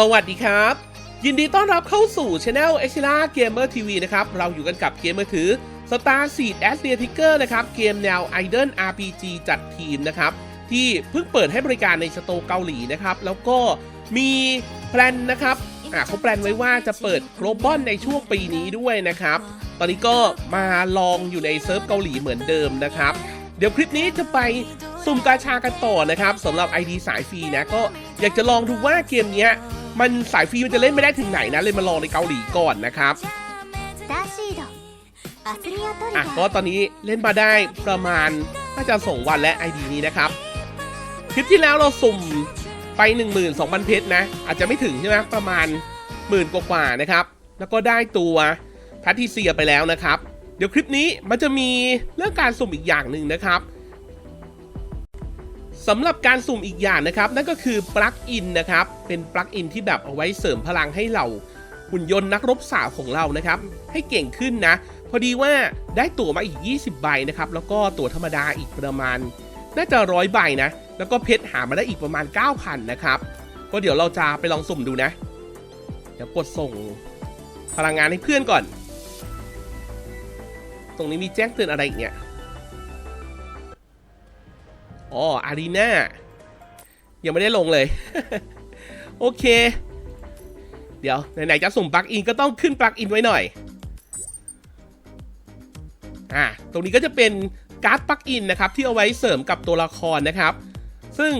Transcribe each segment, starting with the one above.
สวัสดีครับ ยินดีต้อนรับเข้าสู่ช anel e x i l a Gamer TV นะครับ เราอยู่กันกับเกมมือถือ Star Seed a s t r i a Ticker นะครับ เกมแนว Idol RPG จัดทีมนะครับ ที่เพิ่งเปิดให้บริการในสโตร์เกาหลีนะครับ แล้วก็มีแพลนนะครับอ่าเขาแพลนไว้ว่าจะเปิด Global ในช่วงปีนี้ด้วยนะครับ ตอนนี้ก็มาลองอยู่ในเซิร์ฟเกาหลีเหมือนเดิมนะครับ เดี๋ยวคลิปนี้จะไปสุ่มกาชากันต่อนะครับสำหรับ ID สายฟรีนะก็อยากจะลองดูว่าเกมเนี้ย มันสายฟรีมันจะเล่นไม่ได้ถึงไหนนะเลยมาลองในเกาหลีก่อนนะครับอะก็ตอนนี้เล่นมาได้ประมาณน่าจะส่งวันและ ID นี้นะครับ คลิปที่แล้วเราสุ่มไป 12,000 เพชรนะ อาจจะไม่ถึงใช่ไหมประมาณหมื่นกว่าๆนะครับ แล้วก็ได้ตัวแพทริเซียไปแล้วนะครับ เดี๋ยวคลิปนี้มันจะมีเรื่องการสุ่มอีกอย่างหนึ่งนะครับ สำหรับการสุ่มอีกอย่างนะครับ นั่นก็คือปลั๊กอินนะครับ เป็นปลั๊กอินที่แบบเอาไว้เสริมพลังให้เราหุ่นยนต์นักรบสาวของเรานะครับ ให้เก่งขึ้นนะ พอดีว่าได้ตั๋วมาอีก 20 ใบนะครับ แล้วก็ตั๋วธรรมดาอีกประมาณ น่าจะร้อยใบนะ แล้วก็เพชรหามาได้อีกประมาณ 9,000 นะครับ ก็เดี๋ยวเราจะไปลองสุ่มดูนะ เดี๋ยวกดส่งพลังงานให้เพื่อนก่อน ตรงนี้มีแจ้งเตือนอะไรอีกเนี่ย อ๋ออารีนายังไม่ได้ลงเลย โอเค เดี๋ยว ไหนๆจะสุ่มปลั๊กอินก็ต้องขึ้นปลั๊กอินไว้หน่อย อ่า ตรงนี้ก็จะเป็นการ์ดปลั๊กอินนะครับ ที่เอาไว้เสริมกับตัวละครนะครับ ซึ่ง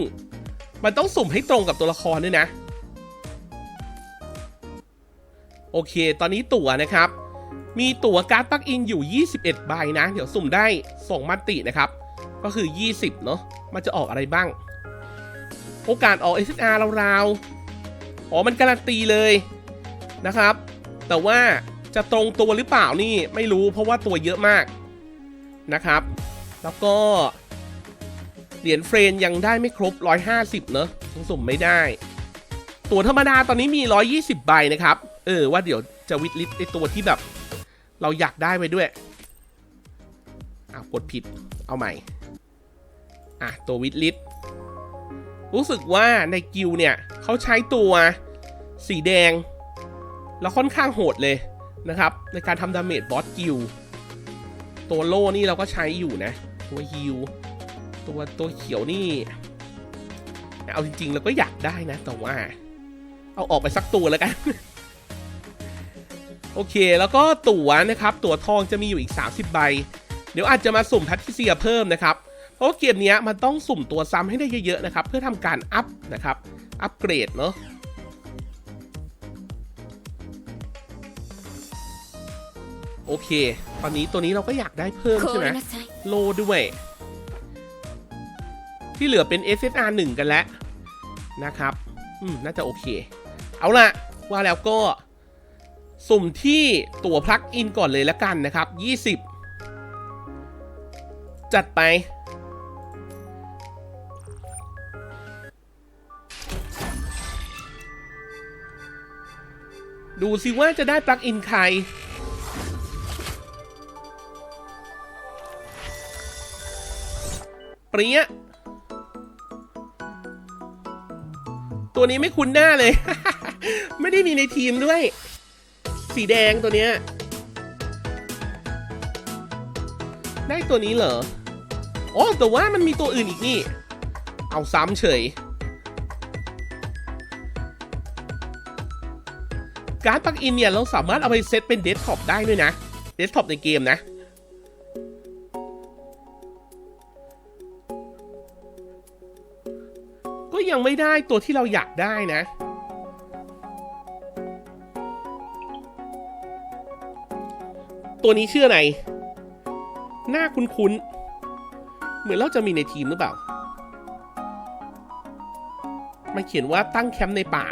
มันต้องสุ่มให้ตรงกับตัวละครด้วยนะ โอเค ตอนนี้ตั๋วนะครับ มีตั๋วการ์ดปลั๊กอินอยู่ 21 ใบนะ เดี๋ยวสุ่มได้2มันตินะครับ ก็คือ 20 เนาะมันจะออกอะไรบ้าง โอกาสออก SSR ราวๆ อ๋อ มันการันตีเลยนะครับ แต่ว่าจะตรงตัวหรือเปล่านี่ไม่รู้เพราะว่าตัวเยอะมากนะครับ แล้วก็ เหรียญเฟรนยังได้ไม่ครบ 150 เนอะยังสุ่มไม่ได้ ตัวธรรมดาตอนนี้มี 120 ใบนะครับ เออ ว่าเดี๋ยวจะวิดลิสต์ไอตัวที่แบบ เราอยากได้ไปด้วยอะกดผิดเอาใหม่ อะตัววิดลิต์รู้สึกว่าในกิลเนี่ยเขาใช้ตัวสีแดง แล้วค่อนข้างโหดเลยนะครับ ในการทำดาเมจบอสกิลตัวโล่นี่เราก็ใช้อยู่นะ ตัวฮิลตัวตัวเขียวนี่ เอาจริงๆเราก็อยากได้นะ แต่ว่า เอาออกไปสักตัวแล้วกัน โอเคแล้วก็ตั๋วนะครับ ตั๋วทองจะมีอยู่อีก 30 ใบ เดี๋ยวอาจจะมาสุ่มแพทริเซียเพิ่มนะครับ เพราะเกมนี้มันต้องสุ่มตัวซ้ำให้ได้เยอะๆนะครับ เพื่อทำการอัพนะครับ อัพเกรดเนาะโอเค ตอนนี้ตัวนี้เราก็อยากได้เพิ่มใช่ไหมโลด้วย ที่เหลือเป็น SSR 1 กันแล้วนะครับ อืม น่าจะโอเค เอาละว่าแล้วก็ สุ่มที่ตัวพลักอินก่อนเลยละกันนะครับ 20 จัดไป ดูสิว่าจะได้ปลั๊กอินใคร เปรี้ย ตัวนี้ไม่คุ้นหน้าเลย ไม่ได้มีในทีมด้วย สีแดงตัวเนี้ย ได้ตัวนี้เหรอ อ๋อ แต่ว่ามันมีตัวอื่นอีกนี่ เอาซ้ำเฉย การ์ดปลั๊กอินเนี่ยเราสามารถเอาไปเซตเป็นเดสก์ท็อปได้ด้วยนะ เดสก์ท็อปในเกมนะ ก็ยังไม่ได้ตัวที่เราอยากได้นะ ตัวนี้ชื่ออะไร หน้าคุ้นๆ เหมือนเราจะมีในทีมหรือเปล่า มาเขียนว่าตั้งแคมป์ในป่า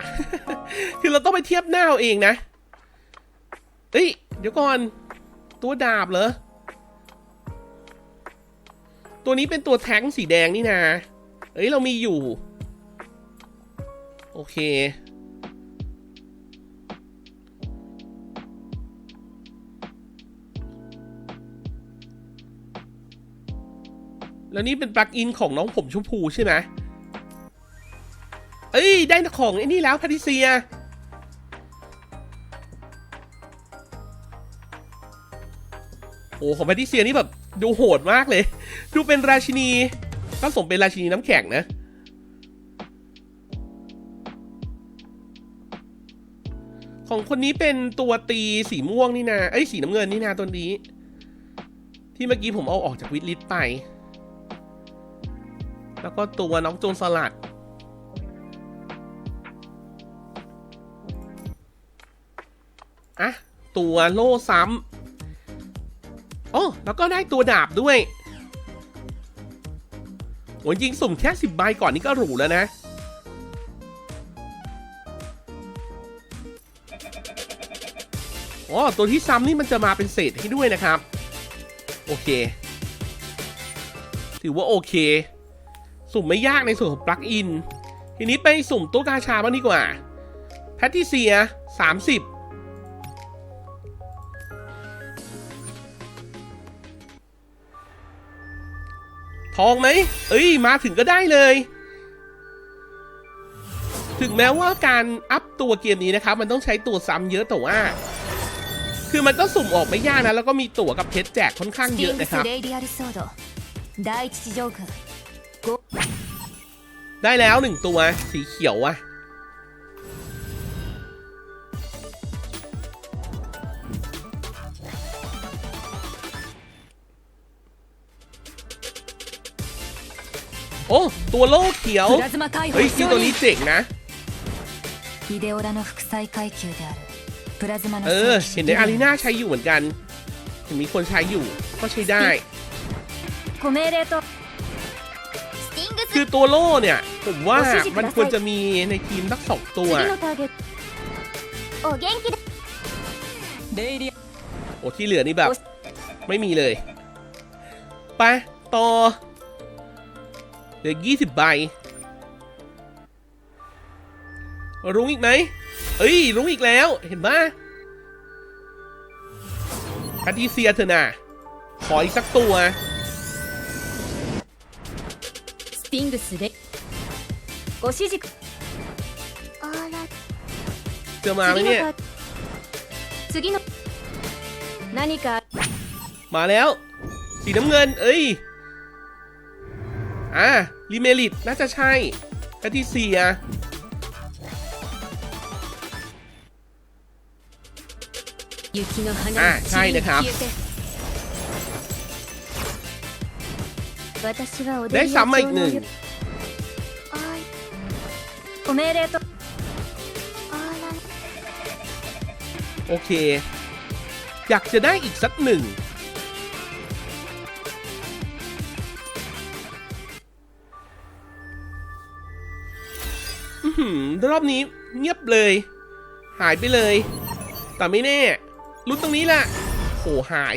คือเราต้องไปเทียบหน้าเอาเองนะเอ้ย เดี๋ยวก่อน ตัวดาบเหรอ ตัวนี้เป็นตัวแท้งสีแดงนี่นะ เอ้ย เรามีอยู่ โอเค แล้วนี่เป็นปลั๊กอินของน้องผมชมพูใช่ไหม เอ้ย ได้ของไอ้นี่แล้วพาทิเซีย โอ้ของแพทริเซียนี่แบบดูโหดมากเลย ดูเป็นราชินีก็สมเป็นราชินีน้ำแข็งนะ ของคนนี้เป็นตัวตีสีม่วงนี่นา เอ้ยสีน้ำเงินนี่นาตัวนี้ ที่เมื่อกี้ผมเอาออกจากวิดลิสต์ไป แล้วก็ตัวน้องโจรสลัด อะตัวโล่ซ้ำโอ้แล้วก็ได้ตัวดาบด้วยโอ้จริงสุ่มแค่สิบใบก่อนนี่ก็หรูแล้วนะ อ๋อ ตัวที่ซ้ำนี่มันจะมาเป็นเศษให้ด้วยนะครับ โอเค ถือว่าโอเค สุ่มไม่ยากในส่วนของปลั๊กอิน ทีนี้ไปสุ่มตู้กาชาบ้างดีกว่า แพทติเซีย 30 ทองไหมเอ้ย มาถึงก็ได้เลย ถึงแม้ว่าการอัพตัวเกมนี้นะครับ มันต้องใช้ตัวซ้ำเยอะแต่ว่า คือมันก็สุ่มออกไม่ยากนะ แล้วก็มีตั๋วกับเพชรแจกค่อนข้างเยอะนะครับได้แล้วหนึ่งตัวสีเขียวอะ โอ้ตัวโลกเขียวเฮ้ยชื่ตัวนี้เจ๋งนะเออเห็นในอารีนาใช้อยู่เหมือนกันเห็นมีคนใช้อยู่ก็ใช้ได้คือตัวโล่เนี่ย ผมว่ามันควรจะมีในทีมสักสองตัว โอ้ที่เหลือนี่แบบ ไม่มีเลย ไป ต่อ เหลือยี่สิบใบ รุ้งอีกไหม เอ้ย รุ้งอีกแล้ว เห็นปะแพทริเซียเถอะนะขออีกสักตัว スティングスレご指示あら จะมาไหมเนี่ย 次の何か มาแล้ว สีน้ำเงิน เอ้ย อ่าลิเมลิตน่าจะใช่แลที่สี่อะอ่าใช่นะครับได้ซ้ำมาอีกหนึ่งโอเค อยากจะได้อีกสักหนึ่ง รอบนี้เงียบเลย หายไปเลย แต่ไม่แน่ลุ้นตรงนี้แหละโหหาย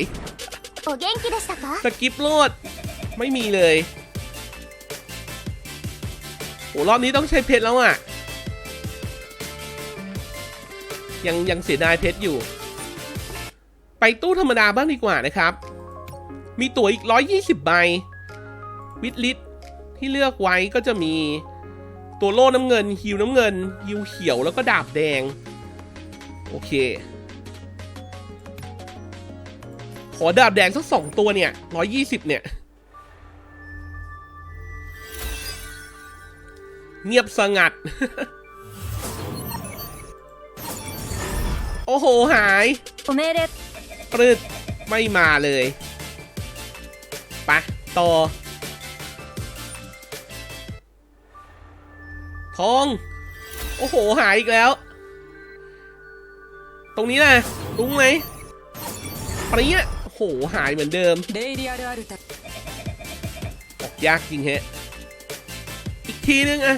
สกิปโลด ไม่มีเลยโหรอบนี้ต้องใช้เพชรแล้วอะ่ะ ยังยังเสียดายเพชรอยู่ ไปตู้ธรรมดาบ้างดีกว่านะครับ มีตั๋วอีก 120 ใบ วิดลิตที่เลือกไว้ก็จะมี ตัวโล่น้ำเงินฮิวน้ำเงินฮิวเขียวแล้วก็ดาบแดง โอเค ขอดาบแดงสักสองตัวเนี่ยร้อยยี่สิบเนี่ย เงียบสงัด โอ้โห หายปลืดไม่มาเลยไปต่อ ทอง โอ้โห หายอีกแล้ว ตรงนี้นะลุ้งไหมปรี้ยโอ้โห หายเหมือนเดิมยากจริงฮะ อีกทีนึงอะ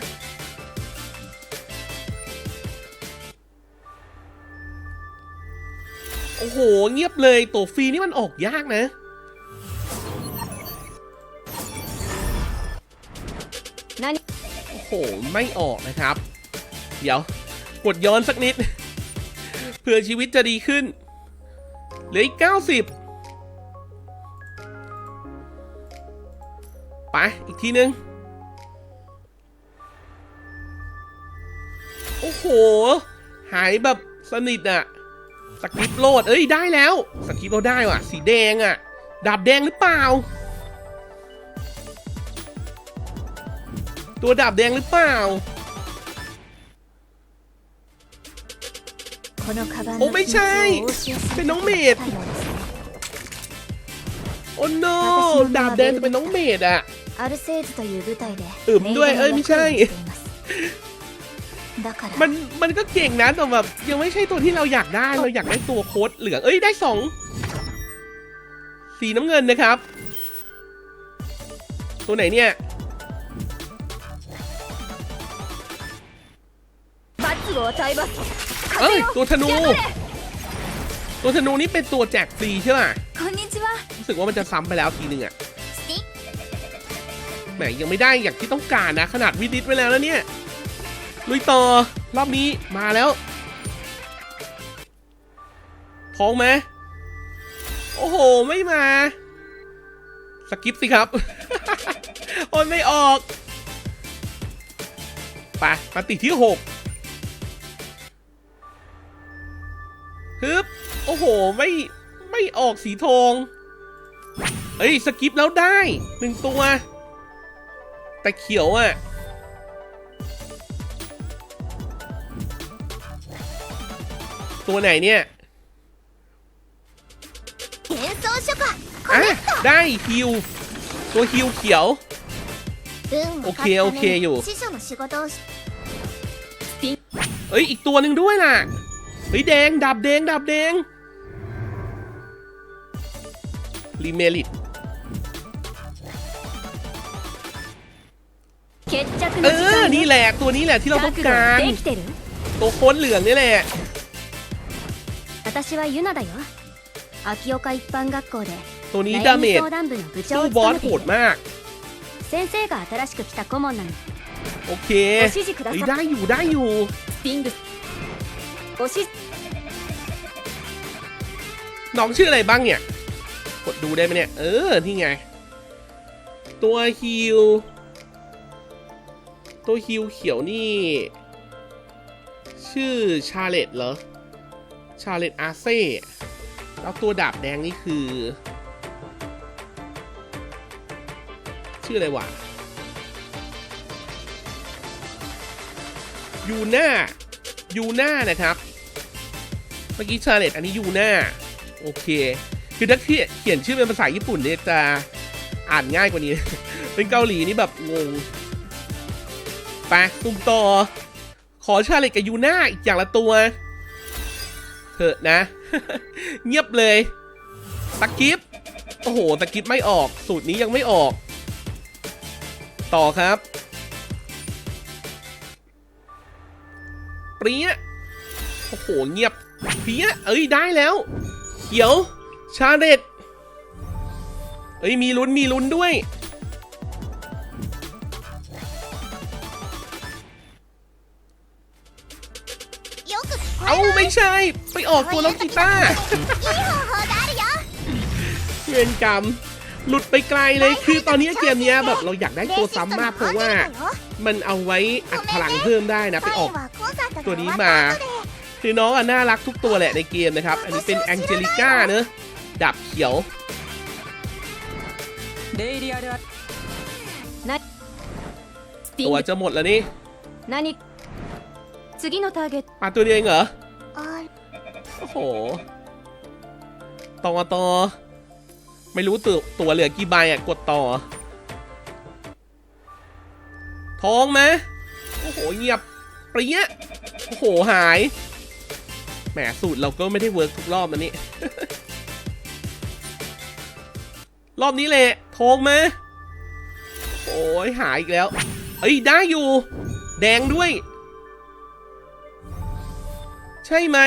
โอ้โห เงียบเลยตัวฟรีนี่มันออกยากนะนั่น หไม่ออกนะครับ เดี๋ยวกดย้อนสักนิด เพื่อชีวิตจะดีขึ้นเหลืออีกเก้าสิบไป อีกทีนึง โอ้โห หายแบบสนิทอะสกิปโหลด เอ้ย ได้แล้ว สกิปเราได้ว่ะ สีแดงอะดาบแดงหรือเปล่า ตัวดาบแดงหรือเปล่า โอ้ไม่ใช่ เป็นน้องเมดโอ้ no ดาบแดงจะเป็นน้องเมดอะอึมด้วยเอ้ยไม่ใช่ มันมันก็เก่งนะแต่แบบยังไม่ใช่ตัวที่เราอยากได้เราอยากได้ตัวโค้ดเหลืองเอ้ยได้สองสีน้ำเงินนะครับ ตัวไหนเนี่ย เอ้ย ตัวธนู ตัวธนูนี่เป็นตัวแจกฟรีใช่ไหมรู้สึกว่ามันจะซ้ำไปแล้วทีหนึ่งอะแหมยังไม่ได้อย่างที่ต้องการนะ ขนาดวิดิตไว้แล้วนะเนี่ย ลุยต่อ รอบนี้มาแล้วพองไหมโอ้โห ไม่มา สกิปสิครับโอนไม่ออก ไปมาติที่หก ฮึบ โอ้โห ไม่ ไม่ออกสีทองเอ้ย สกิปแล้วได้หนึ่งตัว แต่เขียวอะ่ะ ตัวไหนเนี่ยได้ฮิว ตัวฮิวเขียว โอเค โอเคอยู่ เอ้ย อีกตัวหนึ่งด้วยล่ะ เฮ้ยแดงดับแดงดับแดงรีเมลิตเออ นี่แหละ ตัวนี้แหละที่เราต้องการ ตัวค้นเหลืองนี่แหละตัวนี้ดาเมจตู้บอสโหดมากโอเคได้อยู่ได้อยู่ ごしน้องชื่ออะไรบ้างเนี่ย กดดูได้ไหมเนี่ย เออ ที่ไง ตัวฮิว ตัวฮิวเขียวนี่ ชื่อชาเลตเหรอ ชาเลตอาเซ่ แล้วตัวดาบแดงนี่คือ ชื่ออะไรวะยูน่ายูน่านะครับ มื่อกี้ชาเลตอันนี้ยูน่าโอเค คือถ้าเขียนชื่อเป็นภาษาญี่ปุ่นเนี่ยจะอ่านง่ายกว่านี้ เป็นเกาหลีนี่แบบงงไปตุ่มต่อ ขอชาเลตกับยูน่าอีกอย่างละตัวเถอะนะ เงียบเลยตะกิปโอ้โหตะกิปไม่ออก สูตรนี้ยังไม่ออก ต่อครับ เปรี้ย โอ้โห เงียบเพี้ยเอ้ย ได้แล้ว เขียว ชาเด็ดเอ้ย มีลุ้น มีลุ้นด้วย เอาไม่ใช่ ไปออกตัวล็อกกีตาร์เวนกรรมหลุดไปไกลเลยคือตอนนี้เกมนี้แบบเราอยากได้ตัวซ้ำมากเพราะว่า มันเอาไว้อัดพลังเพิ่มได้นะ ไปออกตัวนี้มา คือน้องอะน่ารักทุกตัวแหละในเกมนะครับ อันนี้เป็นแองเจลิก้าเนอะดับเขียวตัวจะหมดแล้วนี่มาตัวเดียวเองเหรอ โอ้โหต่อต่อไม่รู้ตัวตัวเหลือกี่ใบอะ กดต่อ ท้องไหมโอ้โห เงียบปรี้ยโอ้โห หาย แหมสูตรเราก็ไม่ได้เวิร์กทุกรอบนะนี่ รอบนี้แหละโทงมา โอ้ยหายอีกแล้ว เอ้ยได้อยู่ แดงด้วย ใช่ไหม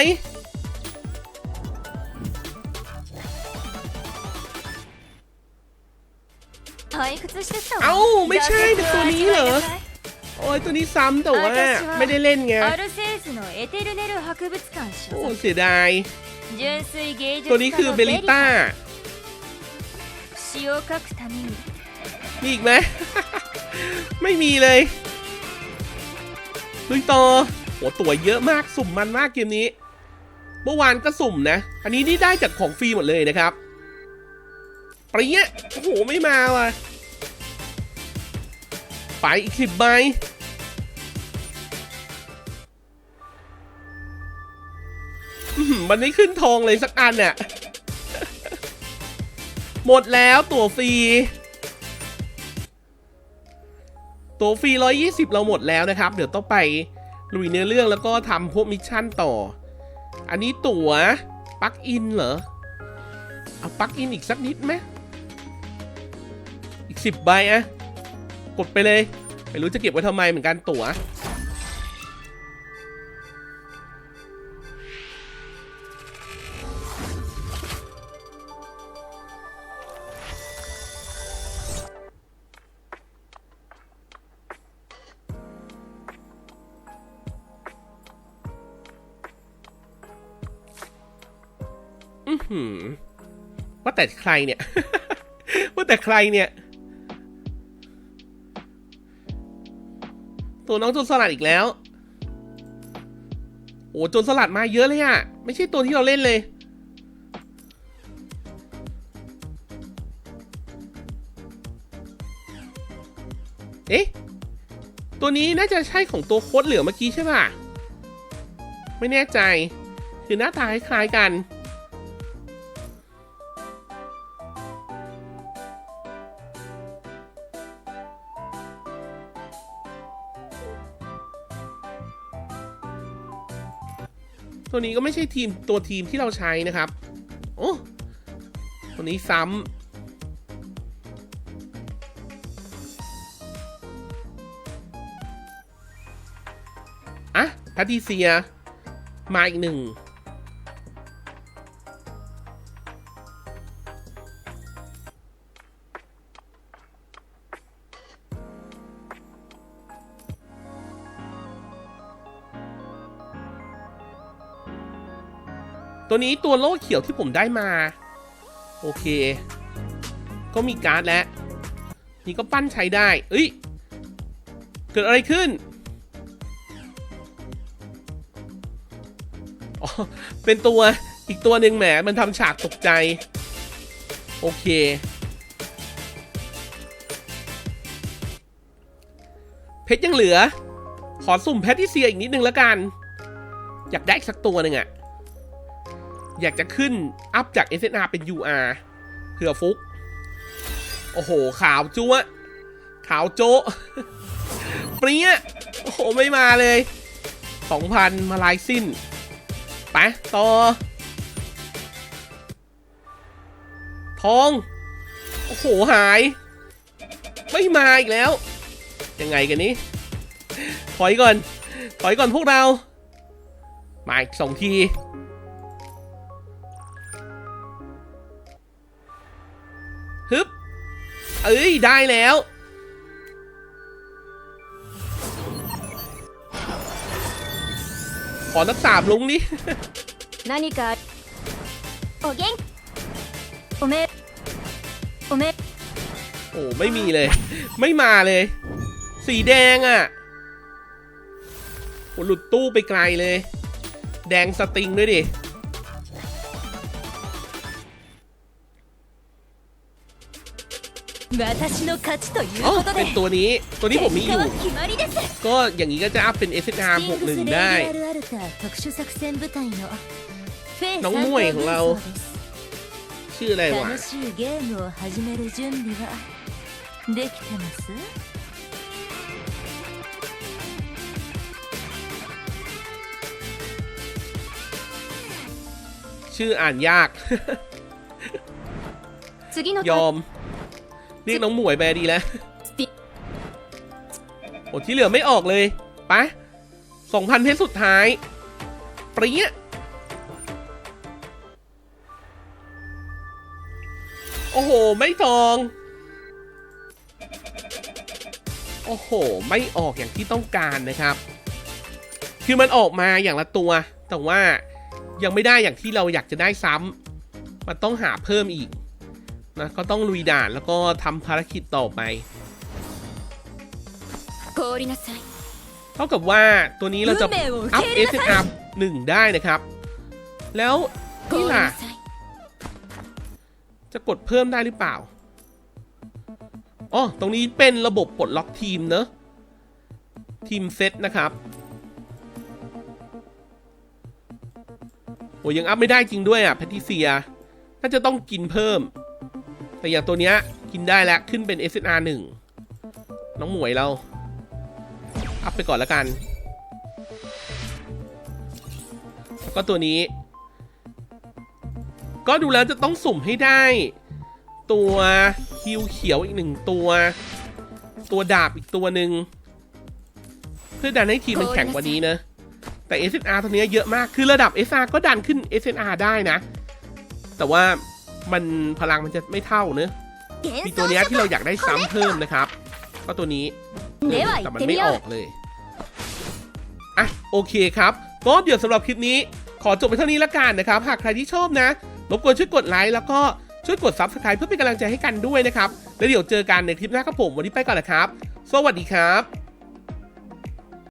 เอ้า ไม่ใช่ตัวนี้เหรอ โอ้ยตัวนี้ซ้ำแต่ว่า ไม่ได้เล่นไง スのエテルネル博物館 โอ้ 所属 เสียดาย 純粋芸術 ตัวนี้คือเบลิต้า 詩を書くために มีอีกไหม ไม่มีเลยลุยต่อ เ หัวตัวเยอะมากสุ่มมันมากเกมนี้ เมื่อวานก็สุ่มนะ อันนี้นี่ได้จากของฟรีหมดเลยนะครับปรี๊ยะโอ้โห ไม่มาว่ะ ไปอีกสิบใบ มันไม่ขึ้นทองเลยสักอันเนี่ยหมดแล้วตั๋วฟรี ตั๋วฟรี 120 เราหมดแล้วนะครับ เดี๋ยวต้องไปลุยเนื้อเรื่องแล้วก็ทำพวกมิชชั่นต่อ อันนี้ตั๋วปักอินเหรอ เอาปักอินอีกสักนิดไหมอีก 10 ใบอะกดไปเลย ไม่รู้จะเก็บไว้ทำไมเหมือนกันตั๋ว หือว่าแต่ใครเนี่ย ว่าแต่ใครเนี่ย ตัวน้องจนสลัดอีกแล้ว โอ้จนสลัดมาเยอะเลยอะไม่ใช่ตัวที่เราเล่นเลย เอ๊ะ ตัวนี้น่าจะใช่ของตัวโค้ดเหลือเมื่อกี้ใช่ป่ะ ไม่แน่ใจ คือหน้าตาคล้ายๆกัน ตัวนี้ก็ไม่ใช่ทีมตัวทีมที่เราใช้นะครับ โอ้ตัวนี้ซ้ำอะแพทติเซีย มาอีกหนึ่ง ตัวนี้ตัวโล่เขียวที่ผมได้มา โอเค ก็มีการ์ดแล้ว นี่ก็ปั้นใช้ได้ เอ้ย เกิดอะไรขึ้นอ๋อเป็นตัวอีกตัวหนึ่งแหมมันทำฉากตกใจ โอเค เพชรยังเหลือ ขอสุ่มแพทที่เซียอีกนิดนึงแล้วกัน อยากได้อีกสักตัวหนึ่งอะ อยากจะขึ้นอัพจาก SNR เป็น UR เผื่อฟุก โอ้โห ขาวจั๊วะขาวโจ๊ะเปรี้ยโอ้โห ไม่มาเลย 2,000 มาลายสิ้น ไป ต่อ ทอง โอ้โห หาย ไม่มาอีกแล้ว ยังไงกันนี้ ถอยก่อน ถอยก่อนพวกเรา มาอีกสองที เอ้ย ได้แล้ว ขอนักสามลุงนี่นานีเกิดโอเกโอเมโอเมโอ้ไม่มีเลย ไม่มาเลย สีแดงอะ่ะหลุดตู้ไปไกลเลย แดงสติงด้วยดิ 私の勝ちという อ๋อ こと เป็ で นตัวนี้ ตัวนี้ผมมีอ 結果 ยู่ は決まりです ก็อย่างนี้ก็จะอัพเป็น s ス r ティングスレイ 61 デ ได้ ィアルアルタ特殊作戦部隊のフェイ น้องมวยของเรา 参考軍曹です ชื่ออะไรวะ 楽しいゲームを始める準備はできてます ชื่ออ่านยาก 次の ยอม เรียกน้องหมวยไปดีแล้วโอ้ที่เหลือไม่ออกเลยปะสองพันเพชรสุดท้ายปรี้ยโอ้โห ไม่ทอง โอ้โห ไม่ออกอย่างที่ต้องการนะครับ คือมันออกมาอย่างละตัว แต่ว่ายังไม่ได้อย่างที่เราอยากจะได้ซ้ำมันต้องหาเพิ่มอีก นะก็ต้องลุยด่านแล้วก็ทำภารกิจต่อไปเท่ากับว่าตัวนี้เราจะอัพ SNR งได้นะครับ แล้วนี่ล่ะ จะกดเพิ่มได้หรือเปล่าอ๋อตรงนี้เป็นระบบปลดล็อกทีมเนอะทีมเซตนะครับโอ้ยังอัพไม่ได้จริงด้วยอะแพทิเซียน่าจะต้องกินเพิ่ม แต่อย่างตัวเนี้ยกินได้แล้วขึ้นเป็น SNR 1น้องหมวยเรา อัพไปก่อนแล้วกัน แล้วก็ตัวนี้ ก็ดูแล้วจะต้องสุ่มให้ได้ ตัวฮิวเขียวอีกหนึ่งตัว ตัวดาบอีกตัวหนึ่งเพื่อดันให้ทีมมันแข็งกว่านี้นะ แต่ SNR ตัวเนี้ยเยอะมาก คือระดับ SR ก็ดันขึ้น SNR ได้นะ แต่ว่า มันพลังมันจะไม่เท่าเนอะมีตัวนี้ที่เราอยากได้ซ้ำเพิ่มนะครับ ก็ตัวนี้แต่มันไม่ออกเลยอะโอเคครับ ก็เดี๋ยวสำหรับคลิปนี้ ขอจบไปเท่านี้ละกันนะครับ หากใครที่ชอบนะรบกวนช่วยกดไลค์แล้วก็ช่วยกดซับสไคร b e เพื่อเป็นกำลังใจให้กันด้วยนะครับ แล้วเดี๋ยวเจอกันในคลิปหน้าครับผม วันนี้ไปก่อนนะครับ สวัสดีครับ